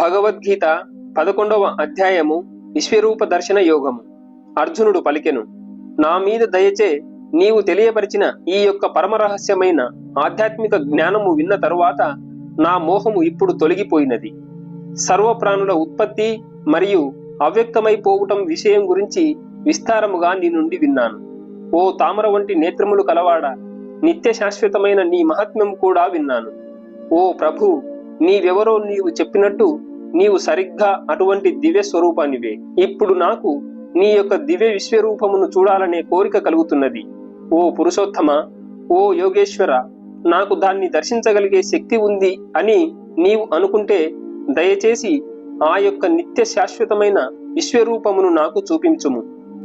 భగవద్గీత పదకొండవ అధ్యాయము విశ్వరూప దర్శన యోగము. అర్జునుడు పలికెను నా మీద దయచే నీవు తెలియపరిచిన ఈ యొక్క పరమరహస్యమైన ఆధ్యాత్మిక జ్ఞానము విన్న తరువాత నా మోహము ఇప్పుడు తొలగిపోయినది. సర్వప్రాణుల ఉత్పత్తి మరియు అవ్యక్తమైపోవటం విషయం గురించి విస్తారముగా నీ నుండి విన్నాను. ఓ తామర వంటి నేత్రములు కలవాడ నిత్య శాశ్వతమైన నీ మహాత్మ్యం కూడా విన్నాను. ఓ ప్రభు నీవెవరో నీవు చెప్పినట్టు నీవు సరిగ్గా అటువంటి దివ్య స్వరూపానివే. ఇప్పుడు నాకు నీ యొక్క దివ్య విశ్వరూపమును చూడాలనే కోరిక కలుగుతున్నది. ఓ పురుషోత్తమ ఓ యోగేశ్వర నాకు దాన్ని దర్శించగలిగే శక్తి ఉంది అని నీవు అనుకుంటే దయచేసి ఆ యొక్క నిత్య శాశ్వతమైన విశ్వరూపమును నాకు చూపించుము.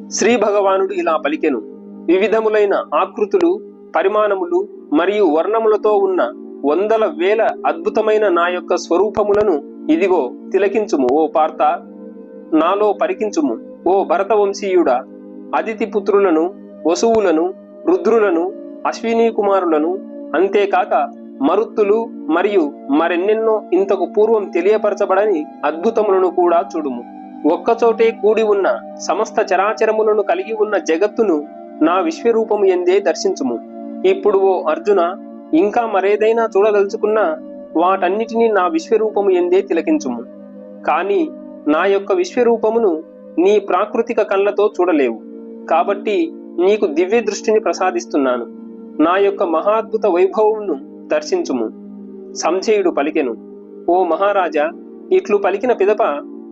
శ్రీ భగవానుడు ఇలా పలికెను. వివిధములైన ఆకృతులు పరిమాణములు మరియు వర్ణములతో ఉన్న వందల వేల అద్భుతమైన నా యొక్క స్వరూపములను ఇదిగో తిలకించుము ఓ పార్త నాలో పరికించుము. ఓ భరతవంశీయుడా అతిథి పుత్రులను వసువులను రుద్రులను అశ్విని కుమారులను అంతేకాక మరుత్తులు మరియు మరెన్నెన్నో ఇంతకు పూర్వం తెలియపరచబడని అద్భుతములను కూడా చూడుము. ఒక్కచోటే కూడి ఉన్న సమస్త చరాచరములను కలిగి ఉన్న జగత్తును నా విశ్వరూపము ఎందే దర్శించుము. ఇప్పుడు ఓ అర్జున ఇంకా మరేదైనా చూడదలుచుకున్నా వాటన్నిటినీ నా విశ్వరూపము ఎందే తిలకించుము. కానీ నా యొక్క విశ్వరూపమును నీ ప్రాకృతిక కళ్ళతో చూడలేవు. కాబట్టి నీకు దివ్య దృష్టిని ప్రసాదిస్తున్నాను. నా యొక్క మహాద్భుత వైభవమును దర్శించుము. సంజయుడు పలికెను. ఓ మహారాజా ఇట్లు పలికిన పిదప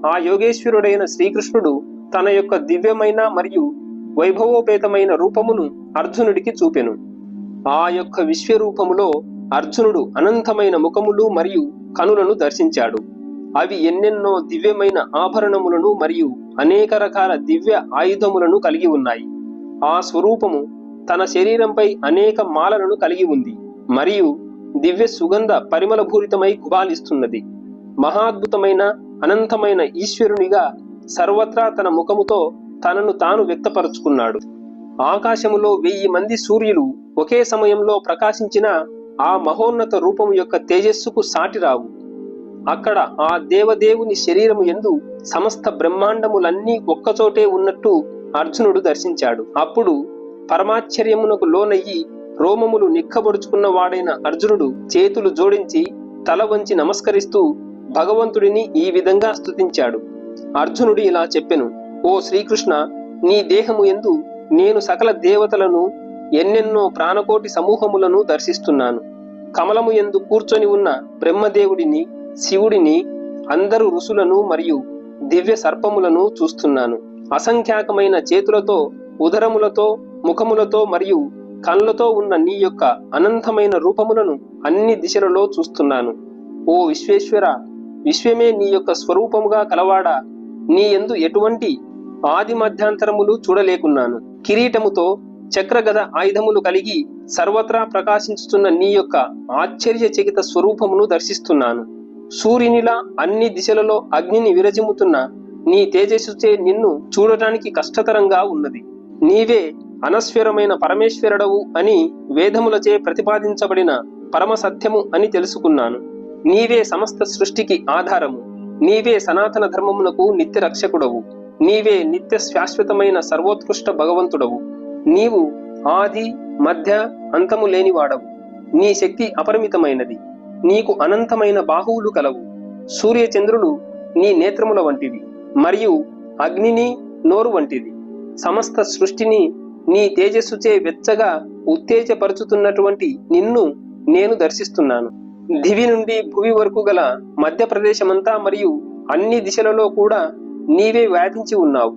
ఆ యోగేశ్వరుడైన శ్రీకృష్ణుడు తన యొక్క దివ్యమైన మరియు వైభవోపేతమైన రూపమును అర్జునుడికి చూపెను. ఆ యొక్క విశ్వరూపములో అర్జునుడు అనంతమైన ముఖములు మరియు కనులను దర్శించాడు. అవి ఎన్నెన్నో దివ్యమైన ఆభరణములను మరియు అనేక రకాల దివ్య ఆయుధములను కలిగి ఉన్నాయి. ఆ స్వరూపము తన శరీరంపై అనేక మాలలను కలిగి ఉంది మరియు దివ్య సుగంధ పరిమళభూరితమై గుబాలిస్తున్నది మహాద్భుతమైన అనంతమైన ఈశ్వరునిగా సర్వత్రా తన ముఖముతో తనను తాను వ్యక్తపరుచుకున్నాడు. ఆకాశములో వెయ్యి మంది సూర్యులు ఒకే సమయంలో ప్రకాశించిన ఆ మహోన్నత రూపము యొక్క తేజస్సుకు సాటిరావు అక్కడ ఆ దేవదేవుని శరీరము ఎందు సమస్త బ్రహ్మాండములన్నీ ఒక్కచోటే ఉన్నట్టు అర్జునుడు దర్శించాడు. అప్పుడు పరమాశ్చర్యమునకు లోనయ్యి రోమములు నిక్కబడుచుకున్న వాడైన అర్జునుడు చేతులు జోడించి తల వంచి నమస్కరిస్తూ భగవంతుడిని ఈ విధంగా స్తుతించాడు. అర్జునుడు ఇలా చెప్పెను ఓ శ్రీకృష్ణ నీ దేహము ఎందు నేను సకల దేవతలను ఎన్నెన్నో ప్రాణకోటి సమూహములను దర్శిస్తున్నాను. కమలము ఎందు కూర్చొని ఉన్న బ్రహ్మదేవుడిని శివుడిని అందరు ఋషులను మరియు దివ్య సర్పములను చూస్తున్నాను. అసంఖ్యాకమైన చేతులతో ఉదరములతో ముఖములతో మరియు కళ్ళతో ఉన్న నీ యొక్క అనంతమైన రూపములను అన్ని దిశలలో చూస్తున్నాను. ఓ విశ్వేశ్వర విశ్వమే నీ యొక్క స్వరూపముగా కలవాడా? నీ ఎందు ఎటువంటి ఆది మధ్యాంతరములు చూడలేకున్నాను. కిరీటముతో చక్రగద ఆయుధములు కలిగి సర్వత్రా ప్రకాశించుతున్న నీ యొక్క ఆశ్చర్యచకిత స్వరూపమును దర్శిస్తున్నాను. సూర్యునిలా అన్ని దిశలలో అగ్నిని విరజిమ్ముతున్న నీ తేజస్సుచే నిన్ను చూడటానికి కష్టతరంగా ఉన్నది. నీవే అనస్వరమైన పరమేశ్వరుడవు అని వేదములచే ప్రతిపాదించబడిన పరమ సత్యము అని తెలుసుకున్నాను. నీవే సమస్త సృష్టికి ఆధారము. నీవే సనాతన ధర్మమునకు నిత్య రక్షకుడవు నీవే నిత్య శాశ్వతమైన సర్వోత్కృష్ట భగవంతుడవు. నీవు ఆది మధ్య అంతము లేనివాడవు. నీ శక్తి అపరిమితమైనది. నీకు అనంతమైన బాహువులు కలవు. సూర్యచంద్రులు నీ నేత్రముల వంటివి మరియు అగ్నిని నోరు వంటిది. సమస్త సృష్టిని నీ తేజస్సుచే వెచ్చగా ఉత్తేజపరుచుతున్నటువంటి నిన్ను నేను దర్శిస్తున్నాను. దివి నుండి భువి వరకు గల మధ్యప్రదేశమంతా మరియు అన్ని దిశలలో కూడా నీవే వ్యాపించి ఉన్నావు.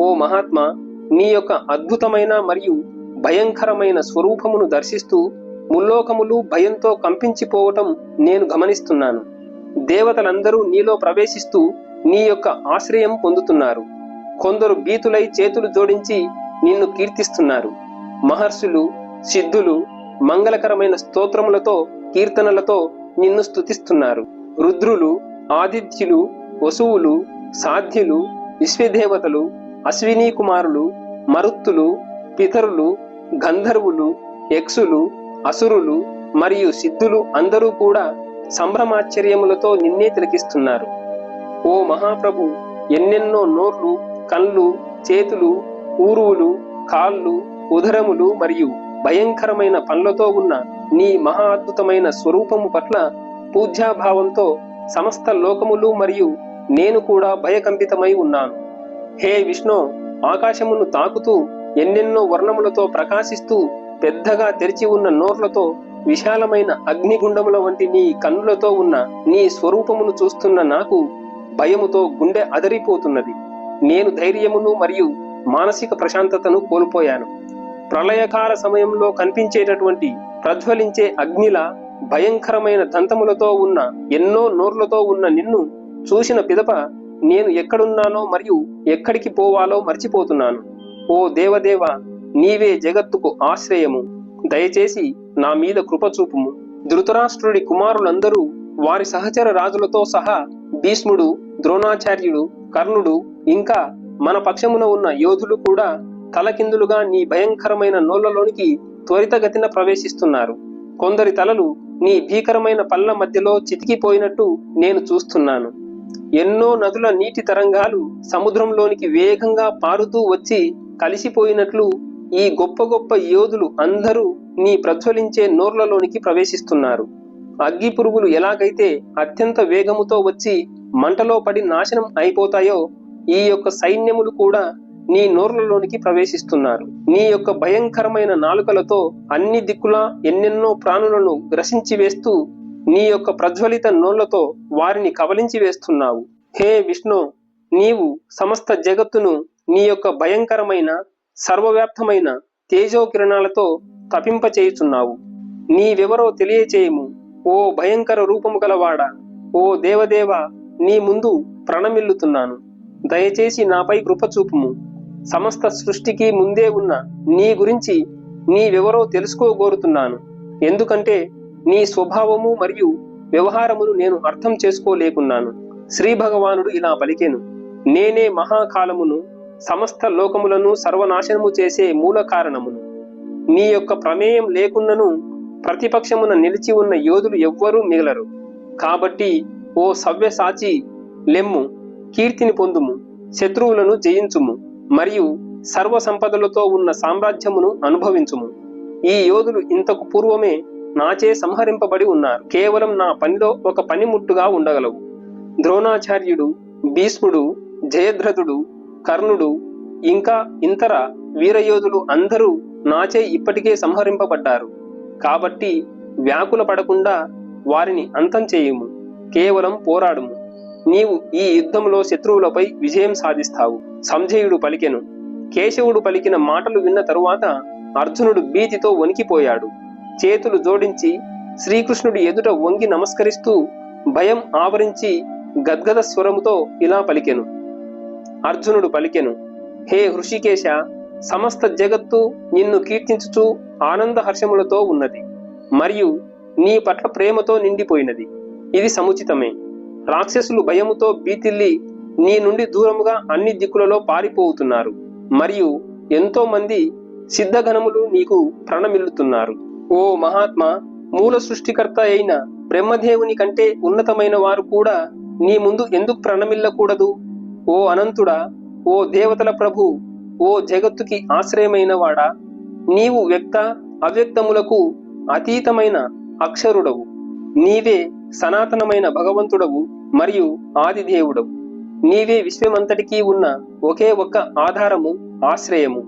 ఓ మహాత్మా నీ యొక్క అద్భుతమైన మరియు భయంకరమైన స్వరూపమును దర్శిస్తూ ముల్లోకములు భయంతో కంపించిపోవటం నేను గమనిస్తున్నాను. దేవతలందరూ నీలో ప్రవేశిస్తూ నీ యొక్క ఆశ్రయం పొందుతున్నారు. కొందరు భీతులై చేతులు జోడించి నిన్ను కీర్తిస్తున్నారు. మహర్షులు సిద్ధులు మంగళకరమైన స్తోత్రములతో కీర్తనలతో నిన్ను స్తుతిస్తున్నారు. రుద్రులు ఆదిత్యులు వసువులు సాధ్యులు విశ్వదేవతలు అశ్విని కుమారులు మరుత్తులు పితరులు గంధర్వులు యక్షులు అసురులు మరియు సిద్ధులు అందరూ కూడా సంభ్రమాశ్చర్యములతో నిన్నే తిలకిస్తున్నారు. ఓ మహాప్రభు ఎన్నెన్నో నోర్లు కళ్ళు చేతులు ఊరువులు కాళ్ళు ఉదరములు మరియు భయంకరమైన పనులతో ఉన్న నీ మహా అద్భుతమైన స్వరూపము పట్ల పూజ్యాభావంతో సమస్త లోకములు మరియు నేను కూడా భయకంపితమై ఉన్నాను. హే విష్ణు ఆకాశమును తాకుతూ ఎన్నెన్నో వర్ణములతో ప్రకాశిస్తూ పెద్దగా తెరిచి ఉన్న నోర్లతో విశాలమైన అగ్నిగుండముల వంటి నీ కన్నులతో ఉన్న నీ స్వరూపమును చూస్తున్న నాకు భయముతో గుండె అదరిపోతున్నది. నేను ధైర్యమును మరియు మానసిక ప్రశాంతతను కోల్పోయాను. ప్రళయకాల సమయంలో కనిపించేటటువంటి ప్రజ్వలించే అగ్నిలా భయంకరమైన దంతములతో ఉన్న ఎన్నో నోర్లతో ఉన్న నిన్ను చూసిన పిదప నేను ఎక్కడున్నానో మరియు ఎక్కడికి పోవాలో మర్చిపోతున్నాను. ఓ దేవదేవ నీవే జగత్తుకు ఆశ్రయము. దయచేసి నా మీద కృపచూపుము ధృతరాష్ట్రుడి కుమారులందరూ వారి సహచర రాజులతో సహా భీష్ముడు ద్రోణాచార్యుడు కర్ణుడు ఇంకా మన పక్షమున ఉన్న యోధులు కూడా తలకిందులుగా నీ భయంకరమైన నోళ్ళలోనికి త్వరితగతిన ప్రవేశిస్తున్నారు. కొందరి తలలు నీ భీకరమైన పళ్ళ మధ్యలో చితికిపోయినట్టు నేను చూస్తున్నాను. ఎన్నో నదుల నీటి తరంగాలు సముద్రంలోనికి వేగంగా పారుతూ వచ్చి కలిసిపోయినట్లు ఈ గొప్ప గొప్ప యోధులు అందరూ నీ ప్రజ్వలించే నోర్లలోనికి ప్రవేశిస్తున్నారు. అగ్గి పురుగులు ఎలాగైతే అత్యంత వేగముతో వచ్చి మంటలో పడి నాశనం అయిపోతాయో ఈ యొక్క సైన్యములు కూడా నీ నోర్లలోనికి ప్రవేశిస్తున్నారు. నీ యొక్క భయంకరమైన నాలుకలతో అన్ని దిక్కులా ఎన్నెన్నో ప్రాణులను గ్రసించి వేస్తూ నీ యొక్క ప్రజ్వలిత నోళ్ళతో వారిని కబలించి వేస్తున్నావు. హే విష్ణు నీవు సమస్త జగత్తును నీ యొక్క భయంకరమైన సర్వవ్యాప్తమైన తేజో కిరణాలతో తపింపచేయుచున్నావు. నీవెవరో తెలియచేయము. ఓ భయంకర రూపము గలవాడ ఓ దేవదేవ నీ ముందు ప్రణమిల్లుతున్నాను. దయచేసి నాపై కృపచూపుము సమస్త సృష్టికి ముందే ఉన్న నీ గురించి నీ వివరో తెలుసుకోగోరుతున్నాను. ఎందుకంటే నీ స్వభావము మరియు వ్యవహారమును నేను అర్థం చేసుకోలేకున్నాను. శ్రీ భగవానుడు ఇలా పలికెను. నేనే మహాకాలమును సమస్త లోకములను సర్వనాశనము చేసే మూల కారణమును. నీ యొక్క ప్రమేయం లేకున్నను ప్రతిపక్షమున నిలిచి ఉన్న యోధులు ఎవ్వరూ మిగలరు. కాబట్టి ఓ సవ్యసాచి లెమ్ము కీర్తిని పొందుము శత్రువులను జయించుము మరియు సర్వ సంపదలతో ఉన్న సామ్రాజ్యమును అనుభవించుము. ఈ యోధులు ఇంతకు పూర్వమే నాచే సంహరింపబడి ఉన్నారు. కేవలం నా పనిలో ఒక పనిముట్టుగా ఉండగలవు. ద్రోణాచార్యుడు భీష్ముడు జయద్రథుడు కర్ణుడు ఇంకా ఇంతర వీరయోధులు అందరూ నాచే ఇప్పటికే సంహరింపబడ్డారు. కాబట్టి వ్యాకుల పడకుండా వారిని అంతం చేయుము. కేవలం పోరాడుము. నీవు ఈ యుద్ధంలో శత్రువులపై విజయం సాధిస్తావు. సంజయుడు పలికెను. కేశవుడు పలికిన మాటలు విన్న తరువాత అర్జునుడు భీతితో వణికిపోయాడు. చేతులు జోడించి శ్రీకృష్ణుడి ఎదుట వంగి నమస్కరిస్తూ భయం ఆవరించి గద్గద స్వరముతో ఇలా పలికెను. అర్జునుడు పలికెను హే హృషికేశ సమస్త జగత్తు నిన్ను కీర్తించుచు ఆనంద హర్షములతో ఉన్నది మరియు నీ పట్ల ప్రేమతో నిండిపోయినది. ఇది సముచితమే. రాక్షసులు భయముతో బీతిల్లి నీ నుండి దూరముగా అన్ని దిక్కులలో పారిపోతున్నారు మరియు ఎంతో మంది సిద్ధగణములు నీకు ప్రణమిల్లుతున్నారు. ఓ మహాత్మా మూల సృష్టికర్త అయిన బ్రహ్మదేవుని కంటే ఉన్నతమైన వారు కూడా నీ ముందు ఎందుకు ప్రణమిల్లకూడదు? ఓ అనంతుడా ఓ దేవతల ప్రభు ఓ జగత్తుకి ఆశ్రయమైన వాడా? నీవు వ్యక్త అవ్యక్తములకు అతీతమైన అక్షరుడవు. నీవే సనాతనమైన భగవంతుడవు మరియు ఆదిదేవుడవు. నీవే విశ్వమంతటికీ ఉన్న ఒకే ఒక్క ఆధారము ఆశ్రయము.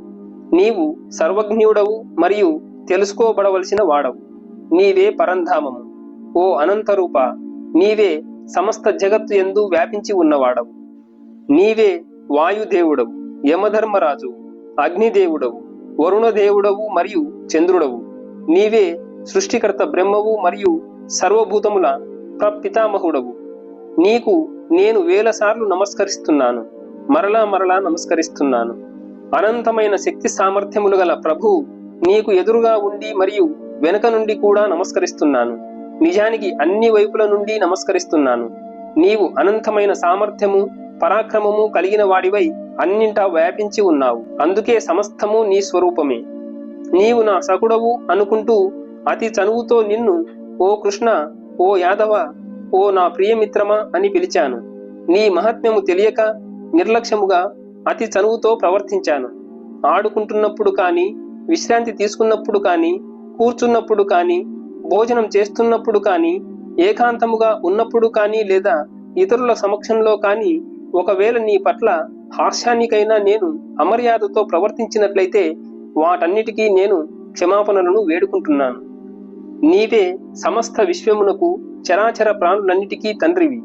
నీవు సర్వజ్ఞుడవు మరియు తెలుసుకోబడవలసిన వాడవు. నీవే పరంధామము. ఓ అనంతరూప నీవే సమస్త జగత్తు ఎందు వ్యాపించి ఉన్నవాడవు నీవే వాయుదేవుడవు యమధర్మరాజు అగ్నిదేవుడవు వరుణదేవుడవు మరియు చంద్రుడవు. నీవే సృష్టికర్త బ్రహ్మవు మరియు సర్వభూతముల ప్రపితామహుడవు. నీకు నేను వేల సార్లు నమస్కరిస్తున్నాను మరలా మరలా నమస్కరిస్తున్నాను. అనంతమైన శక్తి సామర్థ్యములు గల ప్రభు నీకు ఎదురుగా ఉండి మరియు వెనుక నుండి కూడా నమస్కరిస్తున్నాను. నిజానికి అన్ని వైపుల నుండి నమస్కరిస్తున్నాను. నీవు అనంతమైన సామర్థ్యము పరాక్రమము కలిగిన వాడివై అన్నింటా వ్యాపించి ఉన్నావు. అందుకే సమస్తము నీ స్వరూపమే. నీవు నా సకుడవు అనుకుంటూ అతి చనువుతో నిన్ను ఓ కృష్ణ ఓ యాదవ ఓ నా ప్రియమిత్రమా అని పిలిచాను. నీ మహాత్మ్యము తెలియక నిర్లక్ష్యముగా అతి చనువుతో ప్రవర్తించాను. ఆడుకుంటున్నప్పుడు కానీ విశ్రాంతి తీసుకున్నప్పుడు కానీ కూర్చున్నప్పుడు కానీ భోజనం చేస్తున్నప్పుడు కానీ ఏకాంతముగా ఉన్నప్పుడు కానీ లేదా ఇతరుల సమక్షంలో కానీ ఒకవేళ నీ పట్ల హాస్యానికైనా నేను అమర్యాదతో ప్రవర్తించినట్లయితే వాటన్నిటికీ నేను క్షమాపణలను వేడుకుంటున్నాను. నీవే సమస్త విశ్వమునకు చరాచర ప్రాణులన్నిటికీ తండ్రివి.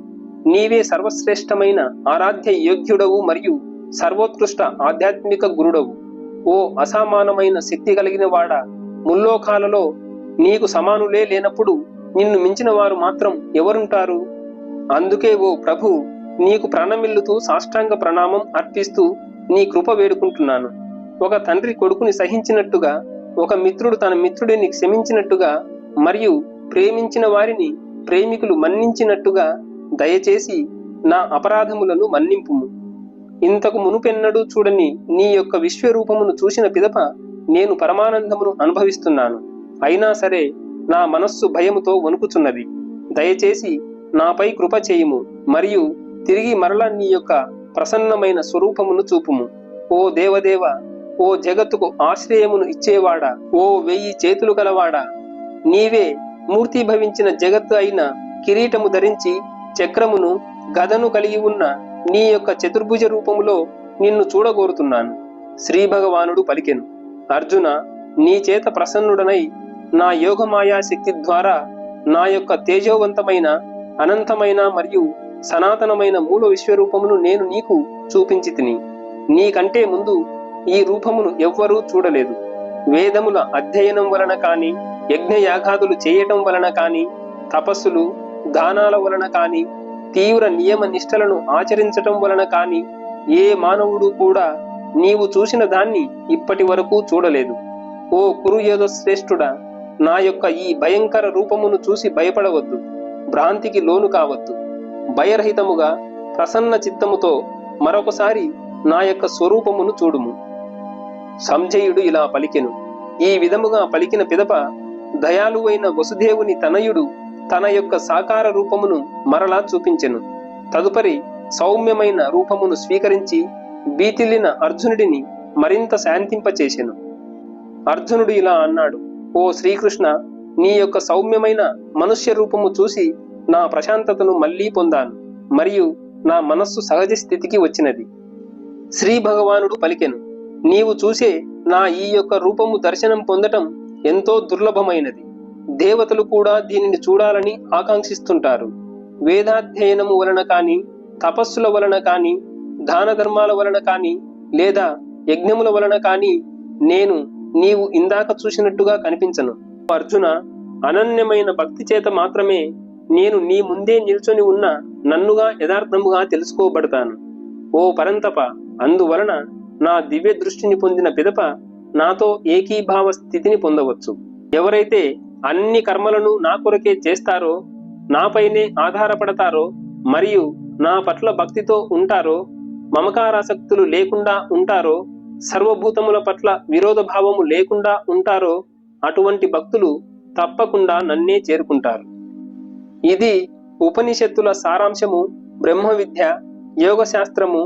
నీవే సర్వశ్రేష్టమైన ఆరాధ్య యోగ్యుడవు మరియు సర్వోత్కృష్ట ఆధ్యాత్మిక గురుడవు. ఓ అసమానమైన శక్తి కలిగిన వాడ ముల్లోకాలలో నీకు సమానులే లేనప్పుడు నిన్ను మించిన వారు మాత్రం ఎవరుంటారు? అందుకే ఓ ప్రభు నీకు ప్రణమిల్లుతూ సాష్టాంగ ప్రణామం అర్పిస్తూ నీ కృప వేడుకుంటున్నాను. ఒక తండ్రి కొడుకుని సహించినట్టుగా ఒక మిత్రుడు తన మిత్రుడిని క్షమించినట్టుగా మరియు ప్రేమించిన వారిని ప్రేమికులు మన్నించినట్టుగా దయచేసి నా అపరాధములను మన్నింపుము. ఇంతకు మునుపెన్నడూ చూడని నీ యొక్క విశ్వరూపమును చూసిన పిదప నేను పరమానందమును అనుభవిస్తున్నాను. అయినా సరే నా మనస్సు భయముతో వణుకుచున్నది. దయచేసి నాపై కృప చేయుము మరియు తిరిగి మరలా నీ యొక్క ప్రసన్నమైన స్వరూపమును చూపుము. ఓ దేవదేవ ఓ జగత్తుకు ఆశ్రయమును ఇచ్చేవాడా? ఓ వెయ్యి చేతులు గలవాడా? నీవే మూర్తిభవించిన జగత్తు అయిన కిరీటము ధరించి చక్రమును గదను కలిగి ఉన్న నీ యొక్క చతుర్భుజ రూపములో నిన్ను చూడగోరుతున్నాను. శ్రీ భగవానుడు పలికెను అర్జున నీ చేత ప్రసన్నుడనై నా యోగమాయా శక్తి ద్వారా నా యొక్క తేజోవంతమైన అనంతమైన మరియు సనాతనమైన మూల విశ్వరూపమును నేను నీకు చూపించి తిని నీకంటే ముందు ఈ రూపమును ఎవ్వరూ చూడలేదు. వేదముల అధ్యయనం వలన కాని యజ్ఞయాగాదులు చేయటం వలన కాని తపస్సులు దానాల వలన కాని తీవ్ర నియమ నిష్టలను ఆచరించటం వలన కాని ఏ మానవుడు కూడా నీవు చూసిన దాన్ని ఇప్పటి వరకు చూడలేదు. ఓ కురుయోధ శ్రేష్ఠుడా నా యొక్క ఈ భయంకర రూపమును చూసి భయపడవద్దు. భ్రాంతికి లోను కావద్దు. భయరహితముగా ప్రసన్న చిత్తముతో మరొకసారి నా యొక్క స్వరూపమును చూడుము. సంజయుడు ఇలా పలికెను. ఈ విధముగా పలికిన పిదప దయాలువైన వసుదేవుని తనయుడు తన యొక్క సాకార రూపమును మరలా చూపించెను. తదుపరి సౌమ్యమైన రూపమును స్వీకరించి బీతిల్లిన అర్జునుడిని మరింత శాంతింపచేసెను. అర్జునుడు ఇలా అన్నాడు ఓ శ్రీకృష్ణ నీ యొక్క సౌమ్యమైన మనుష్య రూపము చూసి నా ప్రశాంతతను మళ్ళీ పొందాను మరియు నా మనస్సు సహజ స్థితికి వచ్చినది. శ్రీ భగవానుడు పలికెను నీవు చూసే నా ఈ యొక్క రూపము దర్శనం పొందటం ఎంతో దుర్లభమైనది. దేవతలు కూడా దీనిని చూడాలని ఆకాంక్షిస్తుంటారు. వేదాధ్యయనము వలన కాని తపస్సుల వలన కాని దాన ధర్మాల వలన కాని లేదా యజ్ఞముల వలన కాని నేను నీవు ఇందాక చూసినట్టుగా కనిపించను. అర్జున అనన్యమైన భక్తి చేత మాత్రమే నేను నీ ముందే నిల్చొని ఉన్న నన్నుగా యథార్థముగా తెలుసుకోబడతాను. ఓ పరంతప అందువలన నా దివ్య దృష్టిని పొందిన పిదప నాతో ఏకీభావ స్థితిని పొందవచ్చు. ఎవరైతే అన్ని కర్మలను నా కొరకే చేస్తారో నాపైనే ఆధారపడతారో మరియు నా పట్ల భక్తితో ఉంటారో మమకారాసక్తులు లేకుండా ఉంటారో సర్వభూతముల పట్ల విరోధ భావము లేకుండా ఉంటారో అటువంటి భక్తులు తప్పకుండా నన్నే చేరుకుంటారు. ఇది ఉపనిషత్తుల సారాంశము బ్రహ్మ విద్య యోగ శాస్త్రము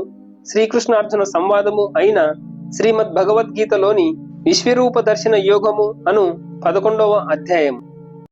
శ్రీకృష్ణార్జున సంవాదము అయిన శ్రీమద్ భగవద్గీతలోని విశ్వరూప దర్శన యోగము అను పదకొండవ అధ్యాయం